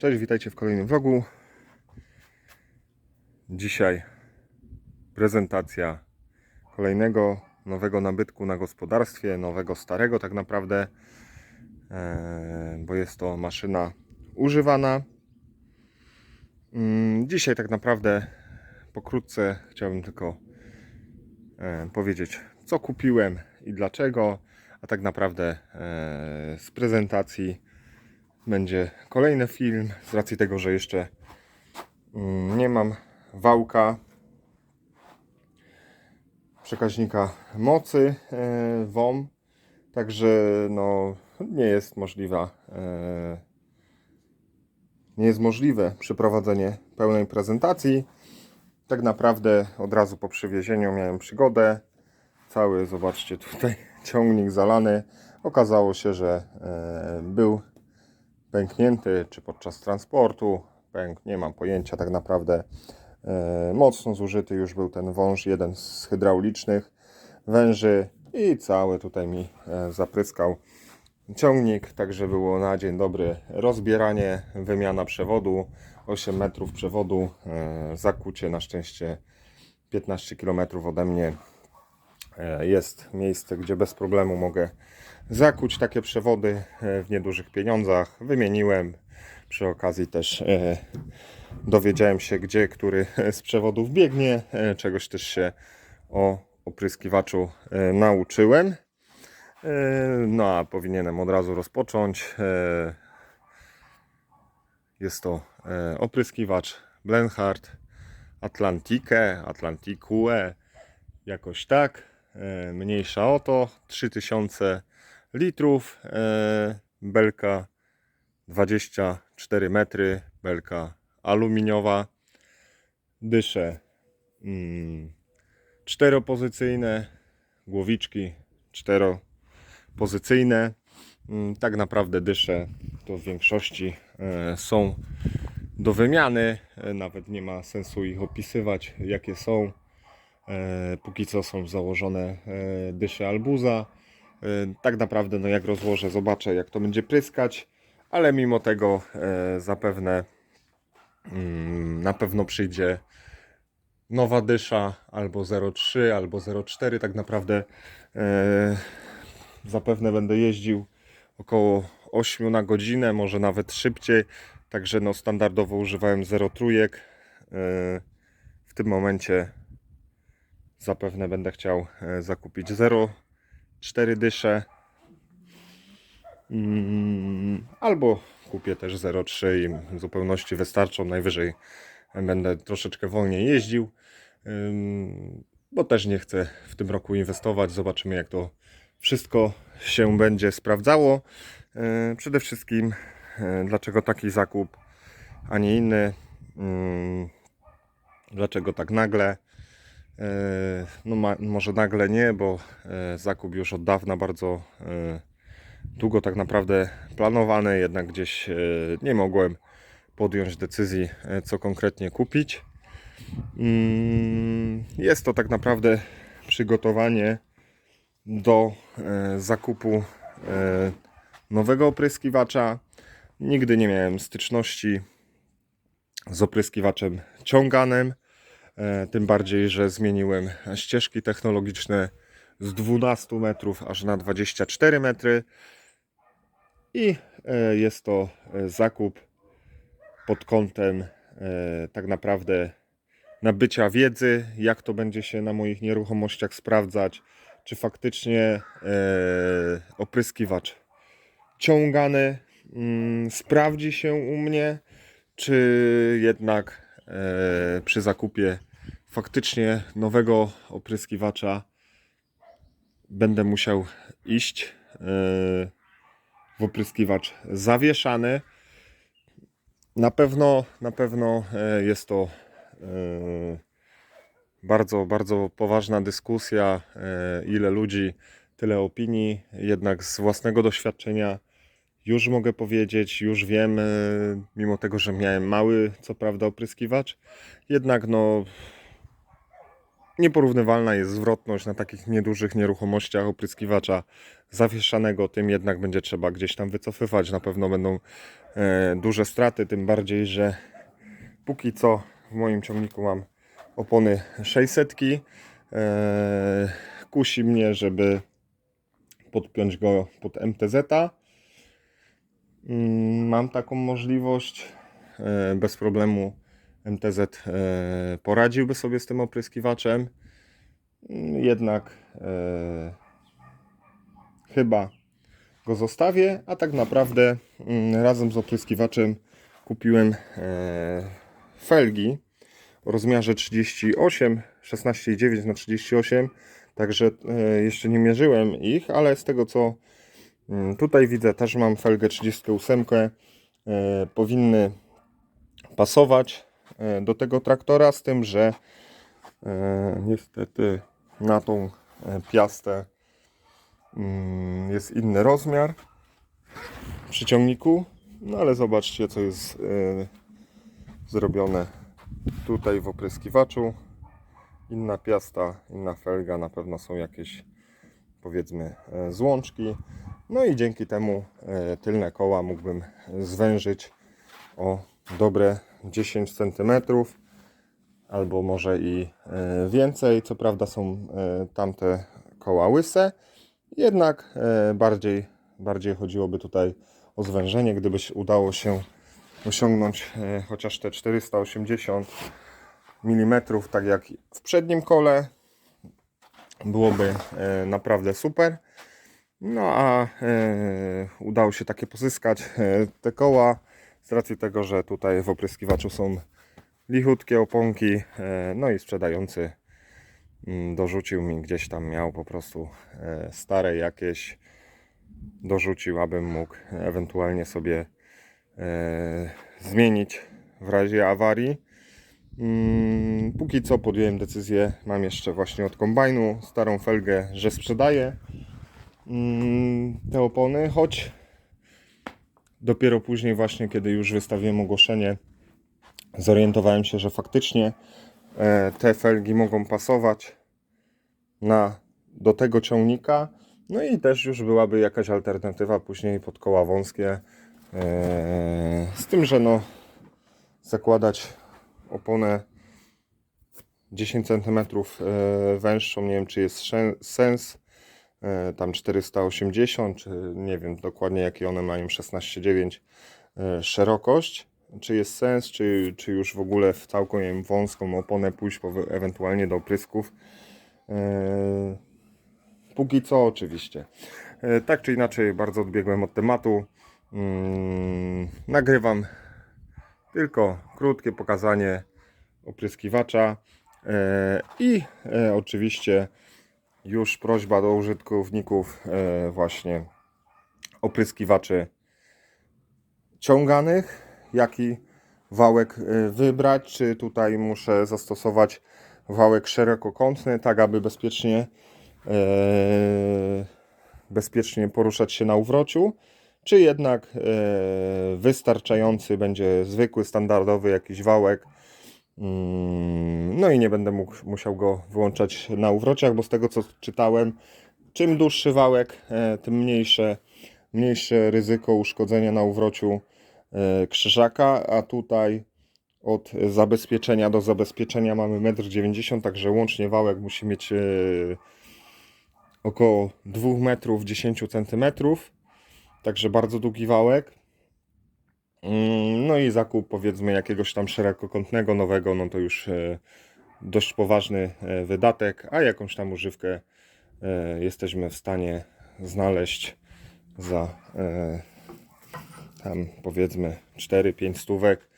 Cześć, witajcie w kolejnym vlogu. Dzisiaj prezentacja kolejnego nowego nabytku na gospodarstwie, nowego, starego tak naprawdę, e, bo jest to maszyna używana. Mm, Dzisiaj tak naprawdę pokrótce chciałbym tylko e, powiedzieć, co kupiłem i dlaczego, a tak naprawdę e, z prezentacji będzie kolejny film z racji tego, że jeszcze mm, nie mam wałka przekaźnika mocy e, WOM, także no nie jest możliwa e, nie jest możliwe przeprowadzenie pełnej prezentacji. Tak naprawdę od razu po przywiezieniu miałem przygodę. Cały, zobaczcie tutaj, ciągnik zalany. Okazało się, że e, był pęknięty, czy podczas transportu pękł, nie mam pojęcia tak naprawdę. E, mocno zużyty już był ten wąż, jeden z hydraulicznych węży i cały tutaj mi e, zapryskał ciągnik, także było na dzień dobry rozbieranie, wymiana przewodu, 8 metrów przewodu, e, zakucie na szczęście 15 km ode mnie jest miejsce, gdzie bez problemu mogę zakuć takie przewody e, w niedużych pieniądzach. Wymieniłem. Przy okazji też e, dowiedziałem się, gdzie który z przewodów biegnie. E, Czegoś też się o opryskiwaczu e, nauczyłem. E, No a powinienem od razu rozpocząć. E, Jest to e, opryskiwacz Blenhard Atlantique, Atlantique, jakoś tak. E, Mniejsza o to, 3000 litrów, e, belka 24 metry, belka aluminiowa, dysze mm, czteropozycyjne, głowiczki czteropozycyjne. Mm, Tak naprawdę dysze to w większości e, są do wymiany, nawet nie ma sensu ich opisywać jakie są. E, Póki co są założone e, dysze albuza. E, Tak naprawdę, no jak rozłożę, zobaczę jak to będzie pryskać, ale mimo tego zapewne mm, na pewno przyjdzie nowa dysza albo 0,3 albo 0,4. Tak naprawdę zapewne będę jeździł około 8 na godzinę, może nawet szybciej. Także no standardowo używałem 0,3. E, w tym momencie zapewne będę chciał e, zakupić 0,4 dysze. Mm, Albo kupię też 0,3 i w zupełności wystarczą. Najwyżej będę troszeczkę wolniej jeździł, bo też nie chcę w tym roku inwestować. Zobaczymy, jak to wszystko się będzie sprawdzało. E, Przede wszystkim, e, dlaczego taki zakup, a nie inny. Ym, Dlaczego tak nagle? E, No ma, może nagle nie, bo e, zakup już od dawna bardzo e, długo tak naprawdę planowany, jednak gdzieś nie mogłem podjąć decyzji, co konkretnie kupić. Mm, Jest to tak naprawdę przygotowanie do zakupu nowego opryskiwacza. Nigdy nie miałem styczności z opryskiwaczem ciąganym. E, Tym bardziej, że zmieniłem ścieżki technologiczne z 12 metrów aż na 24 metry. I e, jest to e, zakup pod kątem tak naprawdę nabycia wiedzy, jak to będzie się na moich nieruchomościach sprawdzać, czy faktycznie opryskiwacz ciągany mm, sprawdzi się u mnie, czy jednak przy zakupie faktycznie nowego opryskiwacza będę musiał iść e, w opryskiwacz zawieszany. Na pewno, na pewno e, jest to e, bardzo, bardzo poważna dyskusja. Ile ludzi, tyle opinii. Jednak z własnego doświadczenia już mogę powiedzieć, już wiem, mimo tego, że miałem mały, co prawda, opryskiwacz, jednak no Nieporównywalna jest zwrotność na takich niedużych nieruchomościach opryskiwacza zawieszanego, tym jednak będzie trzeba gdzieś tam wycofywać. Na pewno będą e, duże straty, tym bardziej, że póki co w moim ciągniku mam opony 600. E, kusi mnie, żeby podpiąć go pod MTZ. Mm, Mam taką możliwość. E, Bez problemu MTZ e, poradziłby sobie z tym opryskiwaczem. Jednak e, chyba go zostawię, a tak naprawdę mm, razem z opryskiwaczem kupiłem e, felgi o rozmiarze 38, 16,9 na 38, także e, jeszcze nie mierzyłem ich, ale z tego co mm, tutaj widzę, też mam felgę 38, e, powinny pasować do tego traktora, z tym, że e, niestety na tą e, piastę mm, jest inny rozmiar przy ciągniku, no ale zobaczcie co jest e, zrobione tutaj w opryskiwaczu. Inna piasta, inna felga, na pewno są jakieś powiedzmy e, złączki. No i dzięki temu e, tylne koła mógłbym zwężyć o dobre 10 cm albo może i e, więcej. Co prawda są e, tamte koła łyse, jednak e, bardziej, bardziej chodziłoby tutaj o zwężenie, gdyby udało się osiągnąć chociaż te 480 mm, tak jak w przednim kole, byłoby naprawdę super. No a udało się takie pozyskać te koła racji tego, że tutaj w opryskiwaczu są lichutkie oponki, e, no i sprzedający mm, dorzucił mi gdzieś tam miał po prostu e, stare jakieś dorzucił, abym mógł ewentualnie sobie e, zmienić w razie awarii. Mm, Póki co podjąłem decyzję, mam jeszcze właśnie od kombajnu starą felgę, że sprzedaję mm, te opony, choć dopiero później właśnie, kiedy już wystawiłem ogłoszenie, zorientowałem się, że faktycznie e, te felgi mogą pasować na, do tego ciągnika. No i też już byłaby jakaś alternatywa później pod koła wąskie. E, z tym, że no zakładać oponę 10 cm e, węższą, nie wiem czy jest sens. E, Tam 480, czy nie wiem dokładnie jakie one mają 16,9 e, szerokość. Czy jest sens, czy, czy już w ogóle w całkiem wąską oponę pójść po, ewentualnie do oprysków. E, Póki co oczywiście. Tak czy inaczej bardzo odbiegłem od tematu. Mm, Nagrywam tylko krótkie pokazanie opryskiwacza i oczywiście już prośba do użytkowników e, właśnie opryskiwaczy ciąganych, jaki wałek e, wybrać, czy tutaj muszę zastosować wałek szerokokątny, tak aby bezpiecznie e, bezpiecznie poruszać się na uwrociu, czy jednak wystarczający będzie zwykły, standardowy jakiś wałek. Mm, No i nie będę mógł, musiał go wyłączać na uwrociach, bo z tego co czytałem, czym dłuższy wałek, e, tym mniejsze, mniejsze ryzyko uszkodzenia na uwrociu e, krzyżaka, a tutaj od zabezpieczenia do zabezpieczenia mamy 1,90 m, także łącznie wałek musi mieć e, około 2 metrów 10 cm. Także bardzo długi wałek. Mm, No i zakup powiedzmy jakiegoś tam szerokokątnego nowego, no to już e, dość poważny e, wydatek, a jakąś tam używkę e, jesteśmy w stanie znaleźć za tam powiedzmy 4-5 stówek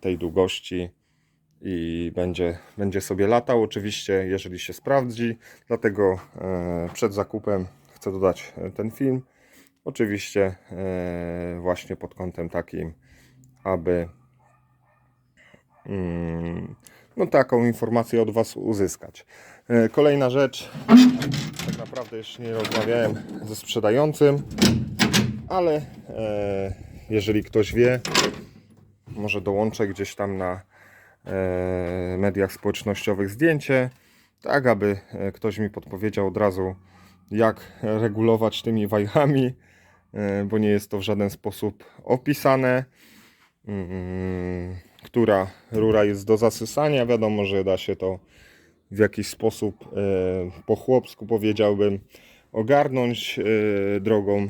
tej długości i będzie, będzie sobie latał oczywiście, jeżeli się sprawdzi. Dlatego przed zakupem chcę dodać ten film. Oczywiście e, właśnie pod kątem takim, aby mm, no taką informację od Was uzyskać. E, Kolejna rzecz, tak naprawdę jeszcze nie rozmawiałem ze sprzedającym, ale e, jeżeli ktoś wie, może dołączę gdzieś tam na mediach społecznościowych zdjęcie, tak aby ktoś mi podpowiedział od razu, jak regulować tymi wajchami, bo nie jest to w żaden sposób opisane. Mm, Która rura jest do zasysania, wiadomo, że da się to w jakiś sposób e, po chłopsku powiedziałbym ogarnąć e, drogą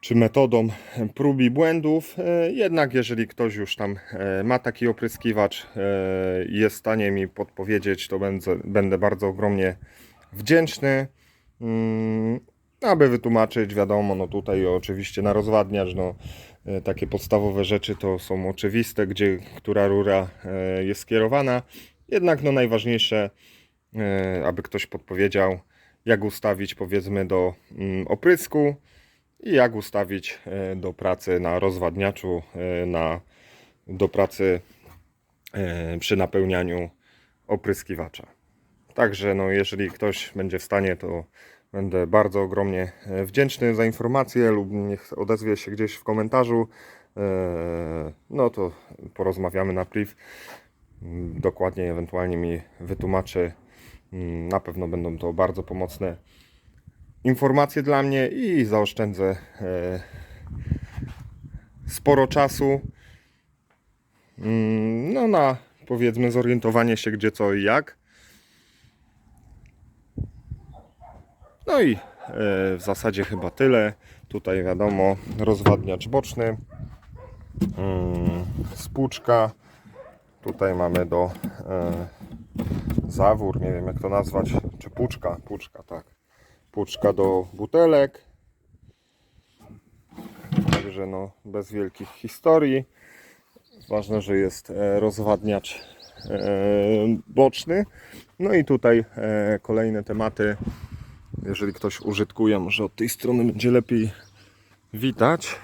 czy metodą prób i błędów. E, Jednak jeżeli ktoś już tam e, ma taki opryskiwacz e, i jest w stanie mi podpowiedzieć, to będę, będę bardzo ogromnie wdzięczny. Aby wytłumaczyć, wiadomo, no tutaj oczywiście na rozwadniacz, no e, takie podstawowe rzeczy to są oczywiste, gdzie która rura e, jest skierowana. Jednak no najważniejsze, e, aby ktoś podpowiedział, jak ustawić powiedzmy do mm, oprysku i jak ustawić do pracy na rozwadniaczu, na, do pracy przy napełnianiu opryskiwacza. Także no, jeżeli ktoś będzie w stanie, to będę bardzo ogromnie e, wdzięczny za informację lub niech odezwie się gdzieś w komentarzu. E, No to porozmawiamy na priv. Dokładnie ewentualnie mi wytłumaczy. Mm, Na pewno będą to bardzo pomocne informacje dla mnie i zaoszczędzę e, sporo czasu. Mm, No na powiedzmy zorientowanie się gdzie co i jak. No i e, w zasadzie chyba tyle. Tutaj wiadomo, rozwadniacz boczny, mm, spłuczka. Tutaj mamy do e, zawór, nie wiem jak to nazwać, czy puczka, puczka, tak. Puczka do butelek. Także no, bez wielkich historii. Ważne, że jest e, rozwadniacz boczny. No i tutaj kolejne tematy. Jeżeli ktoś użytkuje, może od tej strony będzie lepiej widać.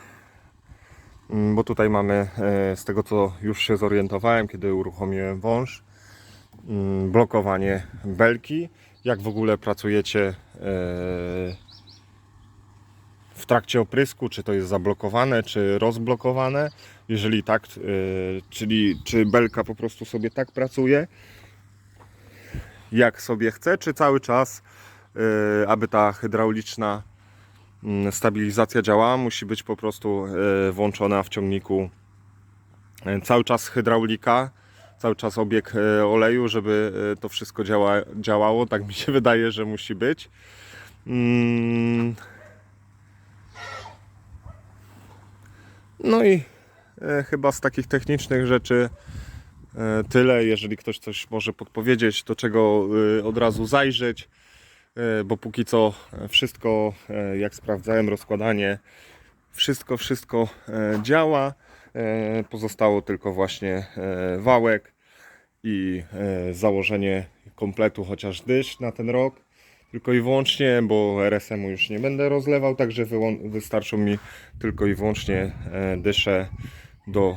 Mm, Bo tutaj mamy, e, z tego co już się zorientowałem, kiedy uruchomiłem wąż, mm, blokowanie belki. Jak w ogóle pracujecie e, w trakcie oprysku, czy to jest zablokowane, czy rozblokowane. Jeżeli tak, e, czyli czy belka po prostu sobie tak pracuje, jak sobie chce, czy cały czas, aby ta hydrauliczna mm, stabilizacja działała, musi być po prostu e, włączona w ciągniku e, cały czas hydraulika, cały czas obieg oleju, żeby to wszystko działa, działało. Tak mi się wydaje, że musi być. Mm. No i chyba z takich technicznych rzeczy tyle. Jeżeli ktoś coś może podpowiedzieć, do czego od razu zajrzeć, bo póki co e, wszystko, e, jak sprawdzałem rozkładanie, wszystko, wszystko e, działa. E, Pozostało tylko właśnie e, wałek i e, założenie kompletu chociaż dysz na ten rok. Tylko i wyłącznie, bo RSM-u już nie będę rozlewał, także wystarczą mi tylko i wyłącznie e, dysze do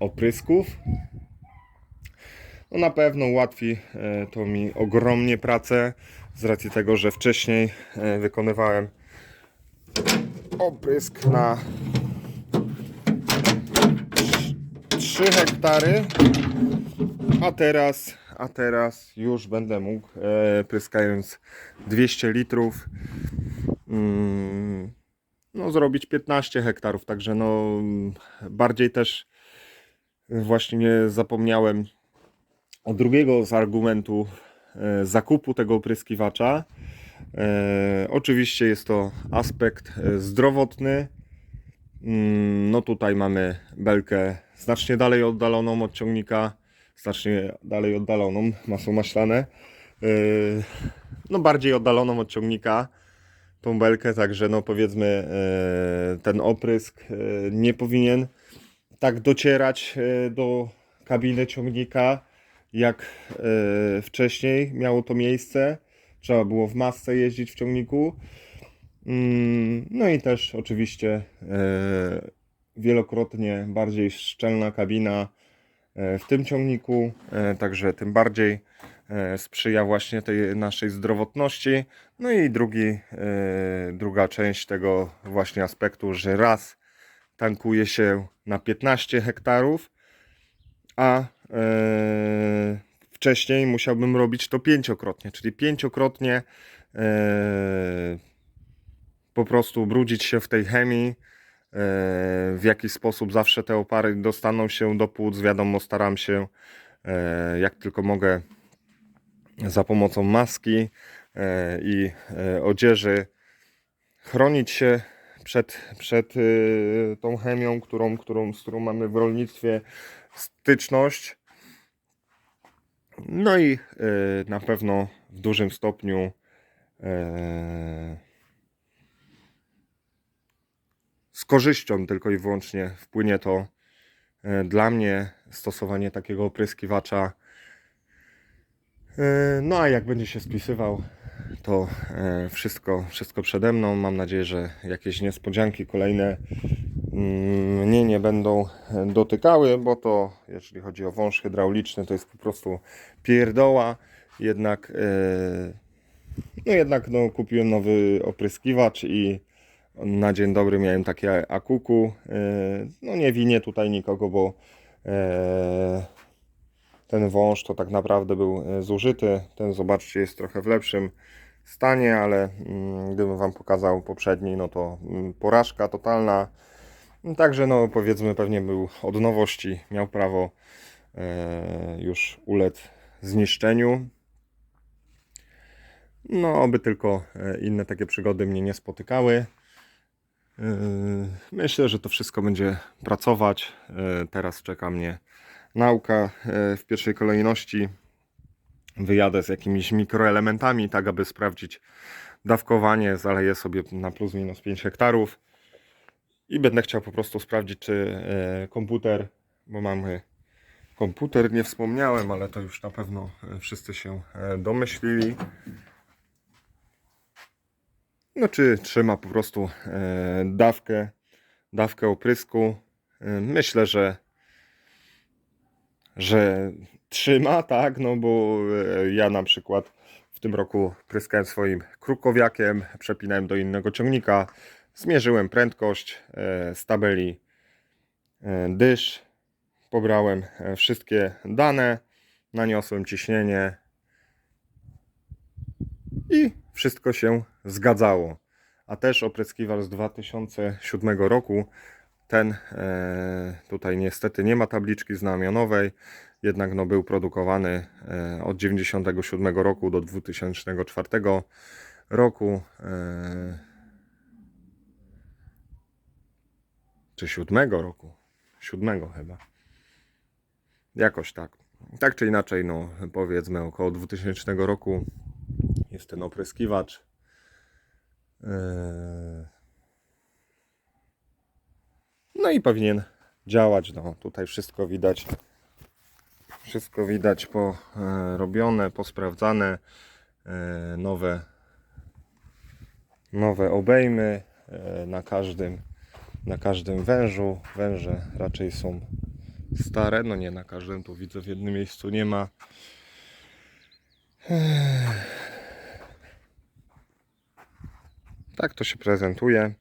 oprysków. No na pewno ułatwi e, to mi ogromnie pracę z racji tego, że wcześniej e, wykonywałem oprysk na 3 hektary, a teraz, a teraz już będę mógł e, pryskając 200 litrów mm, no, zrobić 15 hektarów, także no bardziej też właśnie nie zapomniałem o drugiego z argumentów zakupu tego opryskiwacza. E, oczywiście jest to aspekt e, zdrowotny. Mm, No tutaj mamy belkę znacznie dalej oddaloną od ciągnika, znacznie dalej oddaloną, masło maślane. E, No bardziej oddaloną od ciągnika tą belkę, także no powiedzmy e, ten oprysk e, nie powinien tak docierać e, do kabiny ciągnika jak e, wcześniej miało to miejsce. Trzeba było w masce jeździć w ciągniku. Mm, No i też oczywiście e, wielokrotnie bardziej szczelna kabina e, w tym ciągniku, także tym bardziej sprzyja właśnie tej naszej zdrowotności. No i drugi, druga część tego właśnie aspektu, że raz tankuje się na 15 hektarów, a e, wcześniej musiałbym robić to pięciokrotnie, czyli pięciokrotnie e, po prostu brudzić się w tej chemii. e, W jakiś sposób zawsze te opary dostaną się do płuc. Wiadomo, staram się e, jak tylko mogę za pomocą maski e, i e, odzieży chronić się przed, przed y, tą chemią, którą, którą, z którą mamy w rolnictwie styczność. No i y, na pewno w dużym stopniu e, z korzyścią tylko i wyłącznie wpłynie to e, dla mnie stosowanie takiego opryskiwacza. E, No a jak będzie się spisywał, to e, wszystko, wszystko przede mną. Mam nadzieję, że jakieś niespodzianki kolejne mnie nie będą e, dotykały, bo to jeżeli chodzi o wąż hydrauliczny, to jest po prostu pierdoła. Jednak, e, no jednak no, kupiłem nowy opryskiwacz i na dzień dobry miałem takie akuku. E, No nie winię tutaj nikogo, bo ten wąż to tak naprawdę był zużyty. Ten zobaczcie jest trochę w lepszym stanie, ale mm, gdybym Wam pokazał poprzedni, no to mm, porażka totalna. Także no powiedzmy pewnie był od nowości, miał prawo e, już ulec zniszczeniu. No oby tylko e, inne takie przygody mnie nie spotykały. E, Myślę, że to wszystko będzie pracować. E, Teraz czeka mnie nauka w pierwszej kolejności. Wyjadę z jakimiś mikroelementami, tak aby sprawdzić dawkowanie. Zaleję sobie na plus minus 5 hektarów i będę chciał po prostu sprawdzić, czy e, komputer, bo mamy komputer, nie wspomniałem, ale to już na pewno e, wszyscy się e, domyślili. No, czy trzyma po prostu dawkę, dawkę oprysku. Myślę, że że trzyma, tak, no bo ja na przykład w tym roku pryskałem swoim krukowiakiem, przepinałem do innego ciągnika, zmierzyłem prędkość e, z tabeli e, dysz, pobrałem e, wszystkie dane, naniosłem ciśnienie i wszystko się zgadzało. A też opryskiwacz z 2007 roku ten tutaj niestety nie ma tabliczki znamionowej, jednak no, był produkowany od 97 roku do 2004 roku. E, czy 7 roku? 7 chyba. Jakoś tak. Tak czy inaczej, no powiedzmy około 2000 roku jest ten opryskiwacz. E, no i powinien działać. No, tutaj wszystko widać. Wszystko widać porobione, posprawdzane. E, Nowe, nowe obejmy e, na każdym, na każdym wężu. Węże raczej są stare. No nie na każdym, tu widzę w jednym miejscu nie ma. Tak to się prezentuje.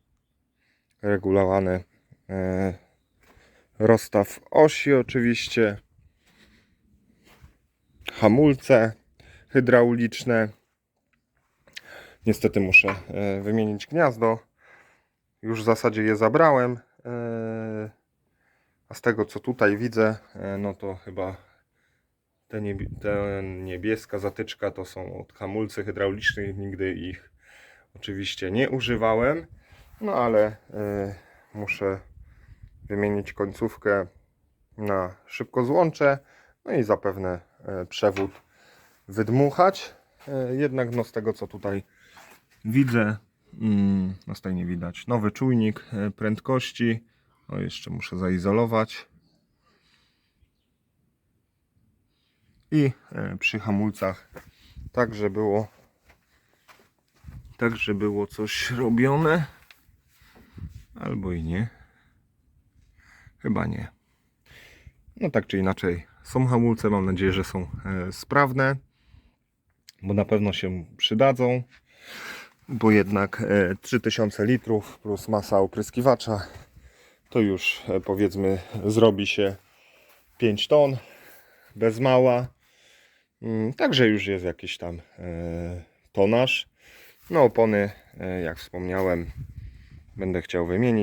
Regulowany e, rozstaw osi oczywiście. Hamulce hydrauliczne. Niestety muszę e, wymienić gniazdo. Już w zasadzie je zabrałem. E, a z tego co tutaj widzę, e, no to chyba te, niebie, niebieska zatyczka to są od hamulcy hydraulicznych. Nigdy ich oczywiście nie używałem. No ale e, muszę wymienić końcówkę na szybko złącze. No i zapewne przewód wydmuchać. Jednak no z tego co tutaj widzę, mm, nie widać. Nowy czujnik e, prędkości. O jeszcze muszę zaizolować. I e, przy hamulcach także było także było coś robione. Albo i nie. Chyba nie. No tak czy inaczej, są hamulce, mam nadzieję, że są e, sprawne, bo na pewno się przydadzą, bo jednak e, 3000 litrów plus masa opryskiwacza to już e, powiedzmy zrobi się 5 ton, bez mała. Mm, Także już jest jakiś tam e, tonaż. No opony, e, jak wspomniałem, będę chciał wymienić.